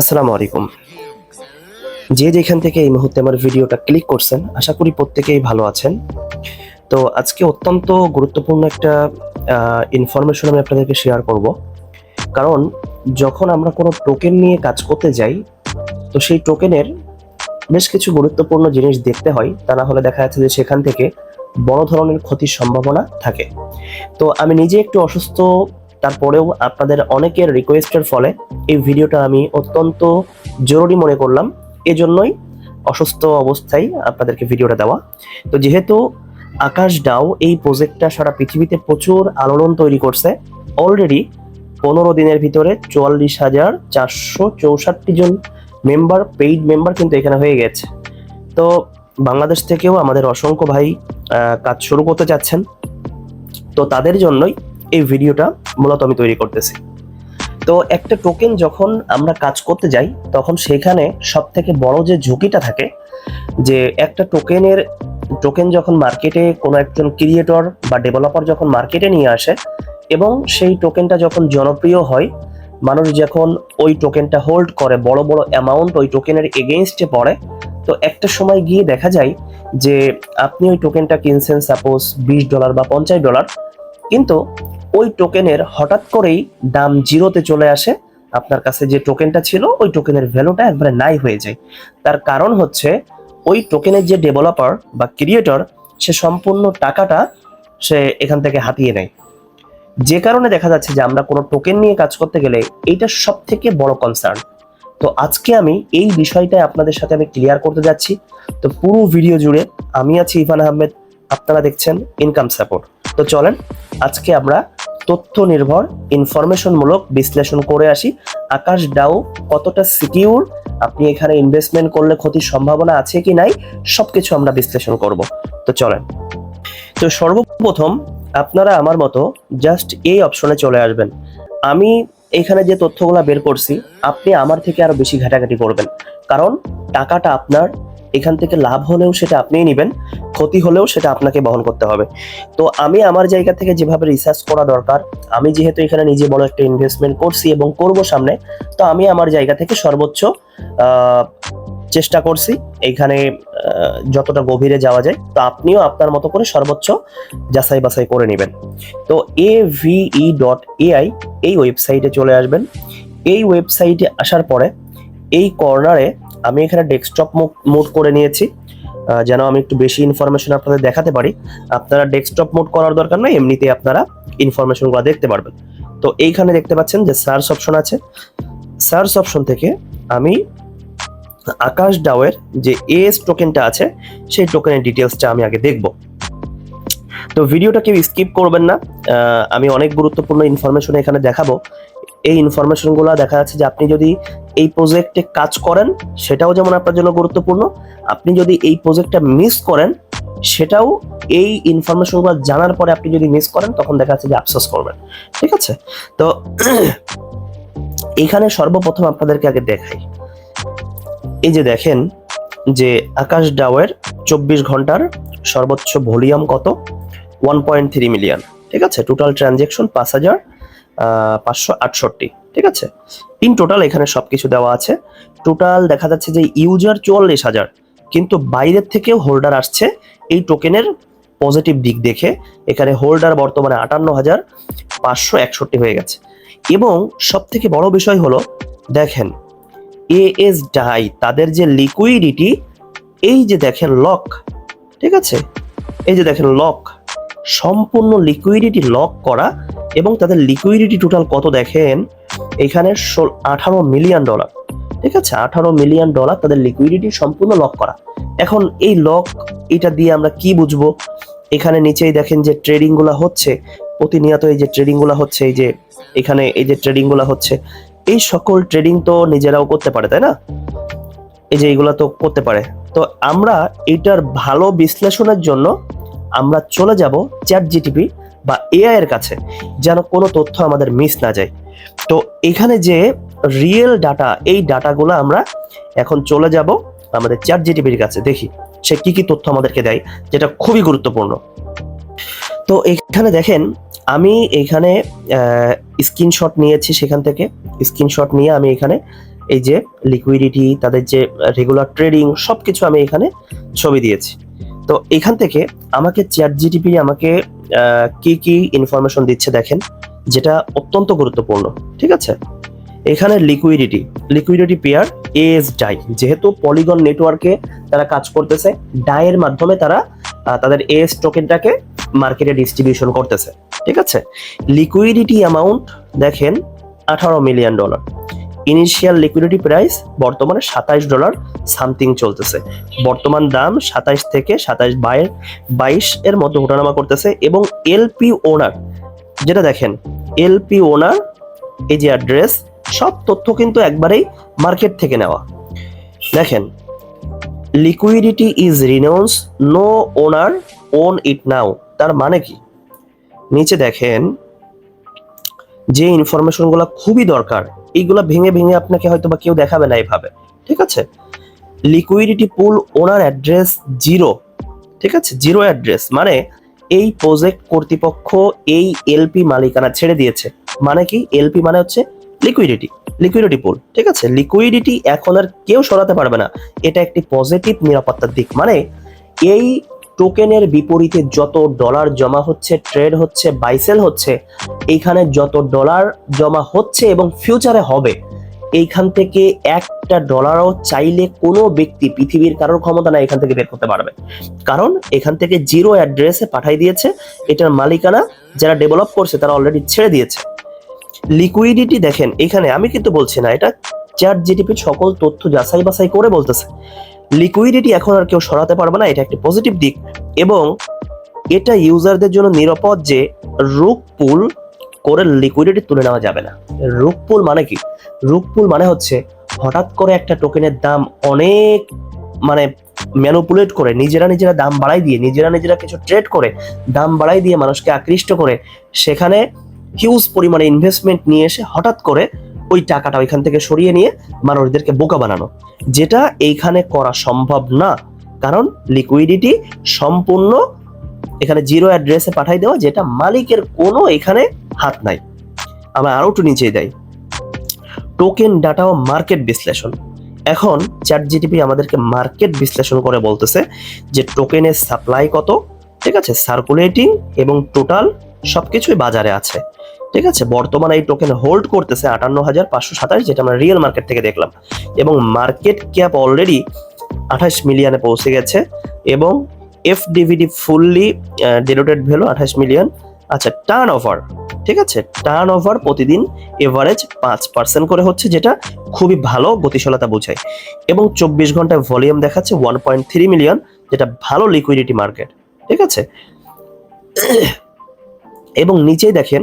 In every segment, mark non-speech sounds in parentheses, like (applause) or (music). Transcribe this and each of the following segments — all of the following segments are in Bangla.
আসসালামু আলাইকুম। যে যেখান থেকে এই মুহূর্তে আমার ভিডিওটা ক্লিক করছেন, আশা করি প্রত্যেকেই ভালো আছেন। তো আজকে অত্যন্ত গুরুত্বপূর্ণ একটা ইনফরমেশন আমি আপনাদেরকে শেয়ার করব। কারণ যখন আমরা কোনো টোকেন নিয়ে কাজ করতে যাই, তো সেই টোকেনের বেশ কিছু গুরুত্বপূর্ণ জিনিস দেখতে হয়। তা না হলে দেখা যাচ্ছে যে সেখান থেকে বড় ধরনের ক্ষতির সম্ভাবনা থাকে। তো আমি নিজে একটু অসুস্থ তারপরেও আপনাদের অনেকের রিকোয়েস্টের ফলে এই ভিডিওটা আমি অত্যন্ত জরুরি মনে করলাম। এজন্যই অসুস্থ অবস্থায় আপনাদেরকে ভিডিওটা দেওয়া। তো যেহেতু আকাশ ডাও এই প্রজেক্টটা সারা পৃথিবীতে প্রচুর আলোড়ন তৈরি করছে অলরেডি পনেরো দিনের ভিতরে চুয়াল্লিশ হাজার চারশো চৌষট্টি জন মেম্বার পেইড মেম্বার কিন্তু এখানে হয়ে গেছে। তো বাংলাদেশ থেকেও আমাদের অসংখ্য ভাই কাজ শুরু করতে চাচ্ছেন তো তাদের জন্যই এই ভিডিওটা মূলত আমি তৈরি করতেছি। তো একটা টোকেন যখন আমরা কাজ করতে যাই, তখন সেখানে সব থেকে বড় যে ঝুঁকিটা থাকে, যে একটা টোকেনের টোকেন যখন মার্কেটে কোনো একজন ক্রিয়েটর বা ডেভেলপার যখন মার্কেটে নিয়ে আসে এবং সেই টোকেনটা যখন জনপ্রিয় হয়, মানুষ যখন ওই টোকেনটা হোল্ড করে, বড় বড় অ্যামাউন্ট ওই টোকেনের এগেনস্টে পড়ে, তো একটা সময় গিয়ে দেখা যায় যে আপনি ওই টোকেনটা কিনছেন সাপোজ বিশ ডলার বা পঞ্চাশ ডলার কিন্তু ওই টোকেনের হঠাৎ করেই দাম জিরোতে চলে আসে। আপনার কাছে যে টোকেনটা ছিল, ওই টোকেনের ভ্যালুটা একবারে নাই হয়ে যায়। তার কারণ হচ্ছে, ওই টোকেনের যে ডেভেলপার বা ক্রিয়েটর, সে সম্পূর্ণ টাকাটা সে এখান থেকে হাতিয়ে নেয়। যে কারণে দেখা যাচ্ছে যে আমরা কোনো টোকেন নিয়ে কাজ করতে গেলে এইটা সব থেকে বড় কনসার্ন তো আজকে আমি এই বিষয়টাই আপনাদের সাথে আমি ক্লিয়ার করতে যাচ্ছি। তো পুরো ভিডিও জুড়ে আমি আছি ইফান আহমেদ, আপনারা দেখছেন ইনকাম সাপোর্ট তো চলেন, আজকে আমরা তথ্য নির্ভর ইনফরমেশনমূলক বিশ্লেষণ করে আসি। আকাশ ডাও, কতটা সিকিউর আপনি এখানে ইনভেস্টমেন্ট করলে ক্ষতির সম্ভাবনা আছে কি নাই? সবকিছু আমরা বিশ্লেষণ করব। তো চলেন। তো সর্বপ্রথম আপনারা আমার মতো জাস্ট এই অপশনে চলে আসবেন। আমি এখানে যে তথ্যগুলো বের করছি, আপনি আমার থেকে আরও বেশি ঘাটাঘাটি করবেন। কারণ টাকাটা আপনার, এখান থেকে লাভ হলেও সেটা আপনিই নেবেন। ক্ষতি হলেও সেটা আপনাকে বহন করতে হবে। তো আমি আমার জায়গা থেকে যেভাবে রিসার্চ করা দরকার, আমি যেহেতু এখানে নিজে বড় একটা ইনভেস্টমেন্ট করছি এবং করব সামনে, তো আমি আমার জায়গা থেকে সর্বোচ্চ চেষ্টা করছি এখানে যতটা গভীরে যাওয়া যায়, তো আপনিও আপনার মতো করে সর্বোচ্চ যাচাই বাছাই করে নেবেন। তো এ ভিই ডট এআই এই ওয়েবসাইটে চলে আসবেন। এই ওয়েবসাইটে আসার পরে, এই কর্নারে আমি এখানে ডেস্কটপ মোড করে নিয়েছি। যেন আমি একটু বেশি ইনফরমেশন আপনাদের দেখাতে পারি। আপনারা ডেস্কটপ মোড করার দরকার নাই এমনিতে আপনারা ইনফরমেশনগুলো দেখতে পারবেন। তো এইখানে দেখতে পাচ্ছেন যে সার্চ অপশন আছে। সার্চ অপশন থেকে আমি আকাশ ডাওয়ের যে এস টোকেনটা আছে, সেই টোকেনের ডিটেলসটা আমি আগে দেখব। তো ভিডিওটা কেউ স্কিপ করবেন না। আমি অনেক গুরুত্বপূর্ণ ইনফরমেশন এখানে দেখাবো। এই ইনফরমেশনগুলো দেখা যাচ্ছে যে আপনি যদি এই প্রজেক্টে কাজ করেন, সেটাও যেমন আপনার জন্য গুরুত্বপূর্ণ। আপনি যদি এই প্রজেক্টটা মিস করেন, সেটাও এই ইনফরমেশনগুলো জানার পরে আপনি যদি মিস করেন, তখন দেখা যাচ্ছে যে আফসোস করবেন। ঠিক আছে? তো এখানে সর্বপ্রথম আপনাদেরকে আগে দেখাই। এই যে দেখেন যে আকাশ ডাওয়ের চব্বিশ ঘণ্টার সর্বোচ্চ ভলিউম কত? ওয়ান পয়েন্ট থ্রি মিলিয়ন ঠিক আছে? টোটাল ট্রানজেকশন পাঁচ হাজার পাঁচশো আটষট্টি। ঠিক আছে? ইন টোটাল এখানে সবকিছু দেওয়া আছে। টোটাল দেখা যাচ্ছে যে ইউজার চুয়াল্লিশ হাজার। কিন্তু বাইরের থেকেও হোল্ডার আসছে এই টোকেনের পজিটিভ দিক দেখে। এখানে হোল্ডার বর্তমানে আটান্ন হাজার পাঁচশো একষট্টি হয়ে গেছে। এবং সব থেকে বড় বিষয় হলো, দেখেন এএস ডাই তাদের যে লিকুইডিটি এই যে দেখেন লক ঠিক আছে? এই যে দেখেন লক সম্পূর্ণ লিকুইডিটি লক করা এবং তাদের লিকুইডিটি টোটাল কত দেখেন? এখানে আঠারো মিলিয়ন ডলার। ঠিক আছে? আঠারো মিলিয়ন ডলার তাদের লিকুইডিটি সম্পূর্ণ লক করা। এখন এই লক এটা দিয়ে আমরা কি বুঝব? এখানে নিচেই দেখেন যে ট্রেডিংগুলা হচ্ছে, প্রতিনিয়ত এই যে ট্রেডিংগুলা হচ্ছে, এই যে এখানে এই যে ট্রেডিংগুলা হচ্ছে, এই সকল ট্রেডিং তো নিজেরাও করতে পারে, তাই না? এই যে এইগুলা তো করতে পারে। তো আমরা এটার ভালো বিশ্লেষণের জন্য আমরা চলে যাব চ্যাট জিটিপি বা এআই এর কাছে যেন কোনো তথ্য আমাদের মিস না যায়। তো এখানে যে রিয়েল ডাটা এই ডাটাগুলো আমরা এখন চলে যাব আমাদের চ্যাট জিটিপির কাছে। দেখি সে কি কি তথ্য আমাদেরকে দেয়, যেটা খুবই গুরুত্বপূর্ণ। তো এখানে দেখেন, আমি এখানে স্ক্রিনশট নিয়েছি সেখান থেকে। স্ক্রিনশট নিয়ে আমি এখানে এই যে লিকুইডিটি তাদের যে রেগুলার ট্রেডিং সব কিছু আমি এখানে ছবি দিয়েছি। তো এখান থেকে আমাকে চ্যাট জিটিপি আমাকে কি কি ইনফরমেশন দিচ্ছে দেখেন, যেটা অত্যন্ত গুরুত্বপূর্ণ, ঠিক আছে? এখানে liquidity liquidity pair S DAI যেহেতু পলিগন নেটওয়ার্কে তারা কাজ করতেছে ডাইয়ের মাধ্যমে তারা তাদের এস টোকেনটাকে মার্কেটে ডিস্ট্রিবিউশন করতেছে, ঠিক আছে? লিকুইডিটি অ্যামাউন্ট দেখেন, আঠারো million dollar initial liquidity price বর্তমানে সাতাইশ ডলার সামথিং চলতেছে। বর্তমান দাম সাতাইশ থেকে সাতাইশ বাইশ বাইশ এর মধ্যে ওঠানামা করতেছে এবং এলপি ওনার যেটা দেখেন এলপি ওনার এই যে অ্যাড্রেস সব তথ্য কিন্তু একবারেই মার্কেট থেকে নেওয়া। দেখেন liquidity is renounce no owner own it now তার মানে কি? নিচে দেখেন যে ইনফরমেশনগুলো খুবই দরকার, এইগুলো ভেঙে ভেঙে আপনাকে হয়তো বা কেউ দেখাবে না এইভাবে ঠিক আছে? Liquidity pool owner address zero ঠিক আছে? জিরো অ্যাড্রেস মানে এই প্রজেক্ট কর্তৃপক্ষ এই এলপি মালিকানা ছেড়ে দিয়েছে। মানে কি? এলপি মানে হচ্ছে লিকুইডিটি লিকুইডিটি পুল ঠিক আছে? লিকুইডিটি এখন আর কেউ সরাতে পারবে না। এটা একটি পজিটিভ নিরাপত্তার দিক। মানে এই টোকেনের বিপরীতে যত ডলার জমা হচ্ছে, ট্রেড হচ্ছে, বাইসেল হচ্ছে, এইখানে যত ডলার জমা হচ্ছে এবং ফিউচারে হবে, এইখান থেকে একটা ডলারও চাইলে কোনো ব্যক্তি পৃথিবীর কারোর ক্ষমতা না এখান থেকে বের করতে পারবে। কারণ এখান থেকে জিরো অ্যাড্রেসে পাঠাই দিয়েছে এটার মালিকানা যারা ডেভেলপ করছে তারা অলরেডি ছেড়ে দিয়েছে। লিকুইডিটি দেখেন, এখানে আমি কিন্তু বলছি না, এটা চ্যাট জিটিপির সকল তথ্য যাচাই বাছাই করে বলতেছে। লিকুইডিটি এখন আর কেউ সরাতে পারবে না, এটা একটি পজিটিভ দিক। এবং এটা ইউজারদের জন্য নিরাপদ যে রুক পুল করে লিকুইডিটি তুলে নেওয়া যাবে না। রুক পুল মানে কি? রুক পুল মানে হচ্ছে হঠাৎ করে একটা টোকেনের দাম অনেক মানে ম্যানুপুলেট করে, নিজেরা নিজেরা দাম বাড়াই দিয়ে, নিজেরা নিজেরা কিছু ট্রেড করে, দাম বাড়াই দিয়ে মানুষকে আকৃষ্ট করে, সেখানে হিউজ পরিমাণে ইনভেস্টমেন্ট নিয়ে এসে হঠাৎ করে ওই টাকাটা ওইখান থেকে সরিয়ে নিয়ে মানুষদেরকে বোকা বানানো। যেটা এইখানে করা সম্ভব না। কারণ লিকুইডিটি সম্পূর্ণ এখানে জিরো অ্যাড্রেসে পাঠাই দেওয়া, যেটা মালিকের কোনো এখানে হাত নাই। আমরা আরও একটু নিচে দেয় টোকেন ডাটা ও মার্কেট বিশ্লেষণ। এখন চ্যাট জিটিপি আমাদেরকে মার্কেট বিশ্লেষণ করে বলতেছে যে টোকেনের সাপ্লাই কত, ঠিক আছে? সার্কুলেটিং এবং টোটাল সবকিছুই বাজারে আছে। ঠিক আছে? বর্তমানে এই টোকেন হোল্ড করতেছে আটান্ন হাজার পাঁচশো সাতাশ, যেটা আমরা রিয়েল মার্কেট থেকে দেখলাম। এবং মার্কেট ক্যাপ অলরেডি আঠাশ মিলিয়নে পৌঁছে গেছে এবং F DVD fully denoted value আঠাশ মিলিয়ন আচ্ছা টার্ন ওভার ঠিক আছে? টার্ন ওভার প্রতিদিন এভারেজ পাঁচ পার্সেন্ট করে হচ্ছে, যেটা খুবই ভালো গতিশীলতা বোঝায়। এবং চব্বিশ ঘন্টায় ভলিউম দেখাচ্ছে ওয়ান পয়েন্ট থ্রি মিলিয়ন যেটা ভালো লিকুইডিটি মার্কেট ঠিক আছে? এবং নিচেই দেখেন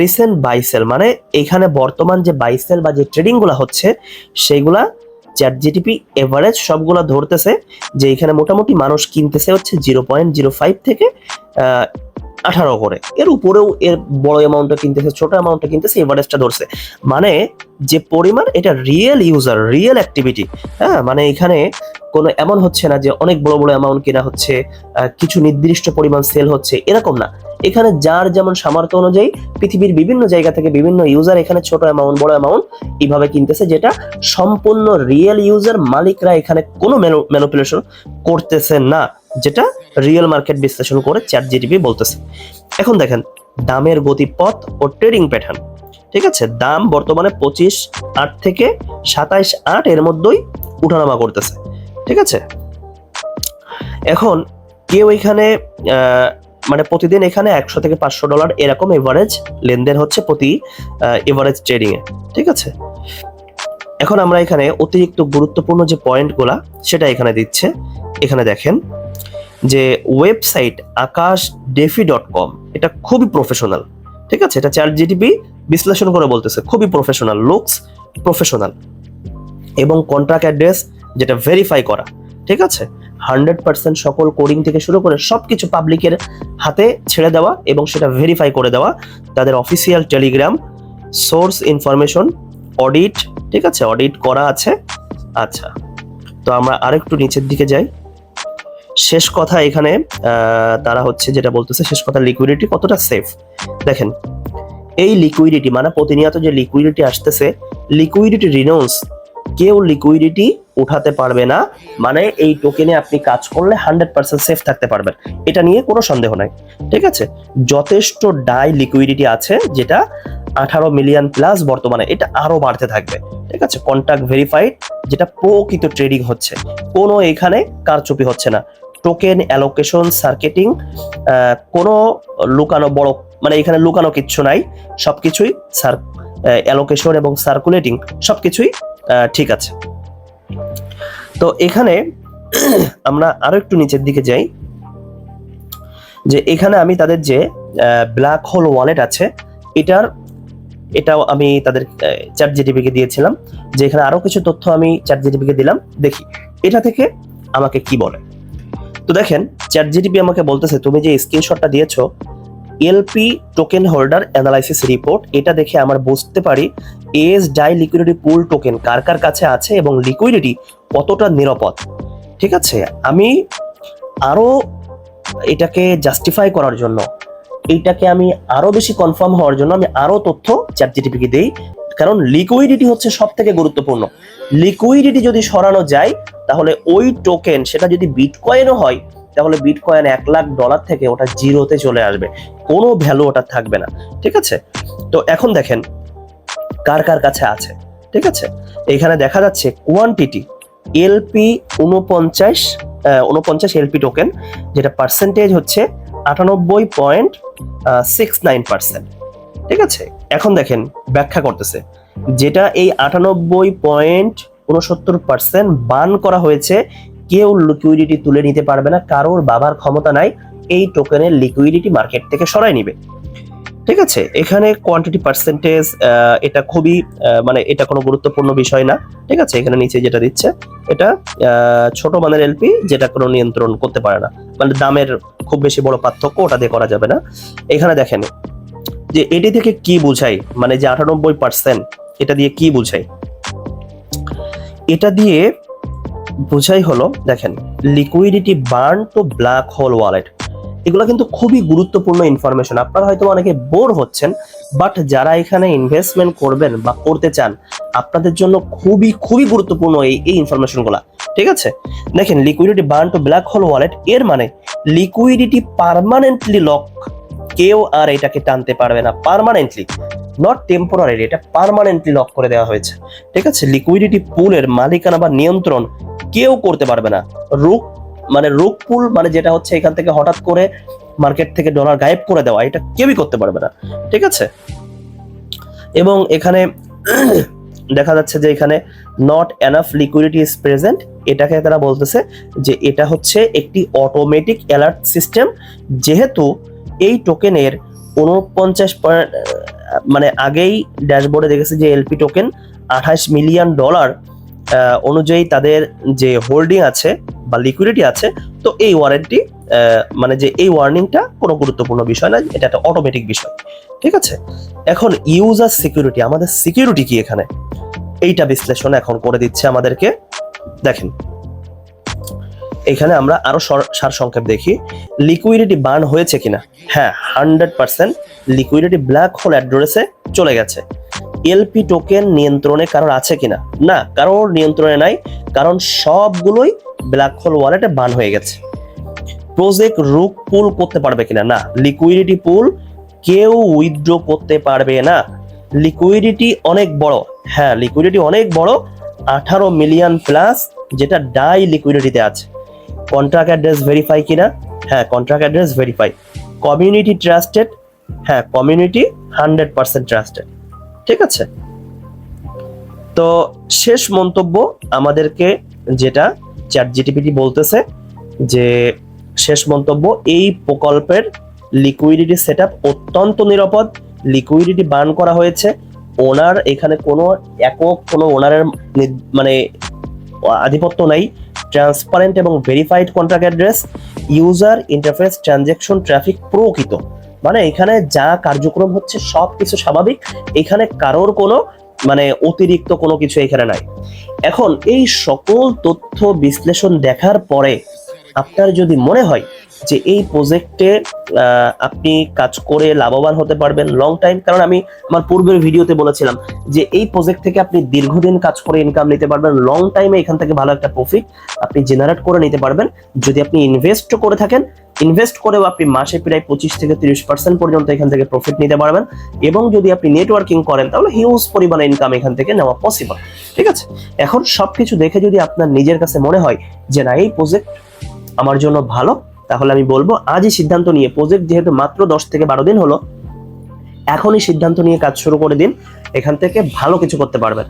রিসেন্ট বাইসেল মানে এখানে বর্তমান যে বাইসেল বা যে ট্রেডিংগুলা হচ্ছে, সেইগুলা চ্যাট জিটিপি এভারেজ সবগুলা ধরতেছে, যে এখানে মোটামুটি মানুষ কিনতেছে হচ্ছে জিরো পয়েন্ট জিরো ফাইভ থেকে আঠারো করে। এর উপরেও এর বড় অ্যামাউন্টটা কিনতেছে, ছোট অ্যামাউন্টটা কিনতেছে এভারেজটা ধরছে। মানে যে পরিমাণ এটা রিয়েল ইউজার রিয়েল অ্যাক্টিভিটি হ্যাঁ? মানে এখানে কোনো এমন হচ্ছে না যে অনেক বড় বড় অ্যামাউন্ট কেনা হচ্ছে কিছু নির্দিষ্ট পরিমাণ সেল হচ্ছে, এরকম না। এখানে যার যেমন সামর্থ্য অনুযায়ী পৃথিবীর বিভিন্ন জায়গা থেকে বিভিন্ন ইউজার এখানে ছোট অ্যামাউন্ট বড় অ্যামাউন্ট এইভাবে কিনতেছে, যেটা সম্পূর্ণ রিয়েল ইউজার মালিকরা এখানে কোনো ম্যানুপুলেশন করতেছে না। যেটা রিয়েল মার্কেট বিশ্লেষণ করে চ্যাট জিটিপি বলতেছে। এখন দেখেন, দামের গতিপথ ও ট্রেডিং প্যাটার্ন ঠিক আছে? দাম বর্তমানে পঁচিশ আট থেকে সাতাইশ আট এর মধ্যেই উঠানামা করতেছে, ঠিক আছে? এখন কেউ এখানে মানে প্রতিদিন এখানে একশো থেকে পাঁচশো ডলার এরকম এভারেজ লেনদেন হচ্ছে প্রতি এভারেজ ট্রেডিং এ, ঠিক আছে? এখন আমরা এখানে অতিরিক্ত গুরুত্বপূর্ণ যে পয়েন্টগুলা সেটা এখানে দিচ্ছে। এখানে দেখেন যে website Akash defi dot com, এটা খুবই প্রফেশনাল ঠিক আছে? এটা চ্যাট জিটিপি বিশ্লেষণ করে বলতেছে, খুবই প্রফেশনাল লুকস প্রফেশনাল এবং কন্ট্রাক্ট অ্যাড্রেস যেটা ভেরিফাই করা, ঠিক আছে? হান্ড্রেড পার্সেন্ট সকল কোডিং থেকে শুরু করে সব কিছু পাবলিকের হাতে ছেড়ে দেওয়া এবং সেটা ভেরিফাই করে দেওয়া, তাদের official Telegram source information audit ঠিক আছে? অডিট করা আছে। আচ্ছা তো আমরা আরেকটু নিচের দিকে যাই। শেষ কথা এখানে তারা হচ্ছে যেটা বলতেছে, শেষ কথা লিকুইডিটি কতটা সেফ দেখেন, এই লিকুইডিটি মানে প্রতিনিয়ত যে লিকুইডিটি আসতেছে লিকুইডিটি রিনাউন্স কেউ লিকুইডিটি উঠাতে পারবে না। মানে এই টোকেনে আপনি কাজ করলে হান্ড্রেড পার্সেন্ট সেফ থাকতে পারবেন। এটা নিয়ে কোনো সন্দেহ নাই, ঠিক আছে? যথেষ্ট ডাই লিকুইডিটি আছে, যেটা আঠারো মিলিয়ন প্লাস বর্তমানে, এটা আরও বাড়তে থাকবে, ঠিক আছে? কন্ট্যাক্ট ভেরিফাইড যেটা প্রকৃত ট্রেডিং হচ্ছে। কোনো এখানে কারচুপি হচ্ছে না। টোকেন অ্যালোকেশন সার্কেটিং কোনো লুকানো বড় মানে এখানে লুকানো কিচ্ছু নাই সব কিছুই সার অ্যালোকেশন এবং সার্কুলেটিং সব কিছুই ঠিক আছে। তো এখানে (clears throat) আমরা আরও একটু নিচের দিকে যাই, যে এখানে আমি তাদের যে ব্ল্যাক হোল ওয়ালেট আছে, এটার, এটাও আমি তাদের চ্যাট জিটিপিকে দিয়েছিলাম, যে এখানে আরও কিছু তথ্য আমি চ্যাট জিটিপিকে দিলাম, দেখি, এটা থেকে আমাকে কি বলে? তো দেখেন চ্যাট জিটিপি আমাকে বলতেছে, তুমি যে স্ক্রিনশটটা দিয়েছ LP token holder analysis report এটা দেখে আমার বুঝতে পারি S DAI liquidity pool token কার কার কাছে আছে এবং লিকুইডিটি কতটা নিরাপদ? ঠিক আছে? আমি আরও এটাকে জাস্টিফাই করার জন্য, এইটাকে আমি আরও বেশি কনফার্ম হওয়ার জন্য আমি আরও তথ্য চ্যাট জিটিপিকে দেই। কারণ লিকুইডিটি হচ্ছে সব থেকে গুরুত্বপূর্ণ। লিকুইডিটি যদি সরানো যায় তাহলে ওই টোকেন সেটা যদি বিটকয়েনও হয়, তাহলে বিটকয়েন এক লাখ ডলার থেকে ওটা জিরোতে চলে আসবে। কোনো ভ্যালু ওটা থাকবে না, ঠিক আছে? তো এখন দেখেন, কার কার কাছে আছে, ঠিক আছে? এখানে দেখা যাচ্ছে কোয়ান্টিটি এলপি উনপঞ্চাশ উনপঞ্চাশ এলপি টোকেন যেটা পার্সেন্টেজ হচ্ছে আটানব্বই পয়েন্ট সিক্স নাইন পার্সেন্ট ঠিক আছে? এখন দেখেন, ব্যাখ্যা করতেছে, যেটা এই আটানব্বই পয়েন্ট উনসত্তর পার্সেন্ট বান করা হয়েছে। কেউ লিকুইডিটি তুলে নিতে পারবে না, কারোর বাবার ক্ষমতা নাই, এই টোকেনের লিকুইডিটি মার্কেট থেকে সরাই নিবে। ঠিক আছে? এখানে কোয়ান্টিটি পার্সেন্টেজ এটা খুবই মানে এটা কোনো গুরুত্বপূর্ণ বিষয় না। ঠিক আছে? এখানে নিচে যেটা দিচ্ছে, এটা ছোট মানের এলপি যেটা কোনো নিয়ন্ত্রণ করতে পারে না। মানে দামের খুব বেশি বড় পার্থক্য ওটা দিয়ে করা যাবে না। এখানে দেখেন, যে এটি থেকে কি বোঝাই? মানে যে আটানব্বই পার্সেন্ট এটা দিয়ে কি বোঝাই? এটা দিয়ে বোঝাই হলো, দেখেন liquidity burn to black hole wallet এগুলো কিন্তু খুবই গুরুত্বপূর্ণ ইনফরমেশন আপনারা হয়তো অনেকে বোর হচ্ছেন বাট যারা এখানে ইনভেস্টমেন্ট করবেন বা করতে চান, আপনাদের জন্য খুবই খুবই গুরুত্বপূর্ণ এই এই ইনফরমেশনগুলো ঠিক আছে? দেখেন liquidity burn to black hole wallet এর মানে লিকুইডিটি পার্মানেন্টলি লক কেউ আর এটাকে টানতে পারবে না পারমানেন্টলি নট টেম্পোরারি এটা পার্মানেন্টলি লক করে দেওয়া হয়েছে। ঠিক আছে? লিকুইডিটি পুলের মালিকানা বা নিয়ন্ত্রণ কেউ করতে পারবে না। রুক মানে রুক পুল মানে যেটা হচ্ছে এখান থেকে হঠাৎ করে মার্কেট থেকে ডলার গায়েব করে দেওয়া, এটা কেউই করতে পারবে না। ঠিক আছে? এবং এখানে (clears throat) দেখা যাচ্ছে যে এখানে not enough liquidity is present এটাকে তারা বলতেছে যে এটা হচ্ছে একটি অটোমেটিক অ্যালার্ট সিস্টেম যেহেতু এই টোকেনের উনপঞ্চাশ মানে আগেই ড্যাশবোর্ডে দেখেছে যে এলপি টোকেন আঠাশ মিলিয়ন ডলার অনুযায়ী তাদের যে হোল্ডিং আছে বা লিকুইডিটি আছে, তো এই ওয়ারেন্টি মানে যে এই ওয়ার্নিংটা কোনো গুরুত্বপূর্ণ বিষয় না এটা একটা অটোমেটিক বিষয়, ঠিক আছে? এখন ইউজার সিকিউরিটি আমাদের সিকিউরিটি কি এখানে? এইটা বিশ্লেষণ এখন করে দিচ্ছে আমাদেরকে, দেখেন। এখানে আমরা আরও সার সংক্ষেপ দেখি। লিকুইডিটি বার্ন হয়েছে কিনা? হ্যাঁ hundred percent liquidity black hole অ্যাড্রেসে চলে গেছে। এলপি টোকেন নিয়ন্ত্রণে কারোর আছে কিনা? না, কারোর নিয়ন্ত্রণে নাই, কারণ সবগুলোই ব্ল্যাক হোল ওয়ালেটে বার্ন হয়ে গেছে। প্রজেক্ট রুক পুল করতে পারবে কিনা? না লিকুইডিটি পুল কেউ উইথড্র করতে পারবে না। লিকুইডিটি অনেক বড়। হ্যাঁ লিকুইডিটি অনেক বড়, আঠারো মিলিয়ন প্লাস যেটা ডাই লিকুইডিটিতে আছে। কন্ট্রাক্ট অ্যাড্রেস ভেরিফাই কিনা? হ্যাঁ contract address verify community trusted হ্যাঁ কমিউনিটি হান্ড্রেড পার্সেন্ট ট্রাস্টেড ঠিক আছে? তো শেষ মন্তব্য আমাদেরকে যেটা চ্যাট জিটিপিটি বলতেছে যে, শেষ মন্তব্য, এই প্রকল্পের লিকুইডিটি সেট অত্যন্ত নিরাপদ লিকুইডিটি বার্ন করা হয়েছে। ওনার এখানে কোনো একক, কোনো ওনারের মানে আধিপত্য নাই। ট্রান্সপারেন্ট এবং verified contract address user interface transaction traffic প্রকৃত। মানে এখানে যা কার্যক্রম হচ্ছে সব কিছু স্বাভাবিক, এখানে কারোর কোনো মানে অতিরিক্ত কোনো কিছু এখানে নাই। এখন এই সকল তথ্য বিশ্লেষণ দেখার পরে আপনার যদি মনে হয় যে এই প্রজেক্টে আপনি কাজ করে লাভবান হতে পারবেন লং টাইম কারণ আমি আমার পূর্বের ভিডিওতে বলেছিলাম যে এই প্রজেক্ট থেকে আপনি দীর্ঘদিন কাজ করে ইনকাম নিতে পারবেন লং টাইমে এখান থেকে ভালো একটা প্রফিট আপনি জেনারেট করে নিতে পারবেন। যদি আপনি ইনভেস্ট করে থাকেন ইনভেস্ট করেও আপনি মাসে প্রায় পঁচিশ থেকে তিরিশ পার্সেন্ট পর্যন্ত এখান থেকে প্রফিট নিতে পারবেন। এবং যদি আপনি নেটওয়ার্কিং করেন, তাহলে হিউজ পরিমাণে ইনকাম এখান থেকে নেওয়া পসিবল ঠিক আছে? এখন সবকিছু দেখে যদি আপনার নিজের কাছে মনে হয় যে না, এই প্রজেক্ট আমার জন্য ভালো, তাহলে আমি বলব আজই সিদ্ধান্ত নিয়ে প্রজেক্ট যেহেতু মাত্র দশ থেকে বারো দিন হলো, এখনই সিদ্ধান্ত নিয়ে কাজ শুরু করে দিন, এখান থেকে ভালো কিছু করতে পারবেন।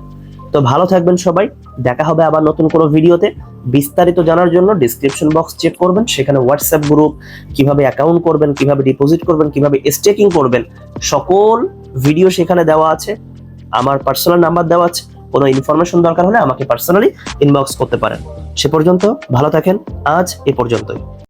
তো ভালো থাকবেন সবাই, দেখা হবে আবার নতুন কোনো ভিডিওতে। বিস্তারিত জানার জন্য ডিসক্রিপশন বক্স চেক করবেন, সেখানে হোয়াটসঅ্যাপ গ্রুপ কীভাবে অ্যাকাউন্ট করবেন, কীভাবে ডিপোজিট করবেন, কীভাবে স্টেকিং করবেন, সকল ভিডিও সেখানে দেওয়া আছে, আমার পার্সোনাল নাম্বার দেওয়া আছে। কোনো ইনফরমেশন দরকার হলে আমাকে পার্সোনালি ইনবক্স করতে পারেন। সে পর্যন্ত ভালো থাকেন। আজ এ পর্যন্তই।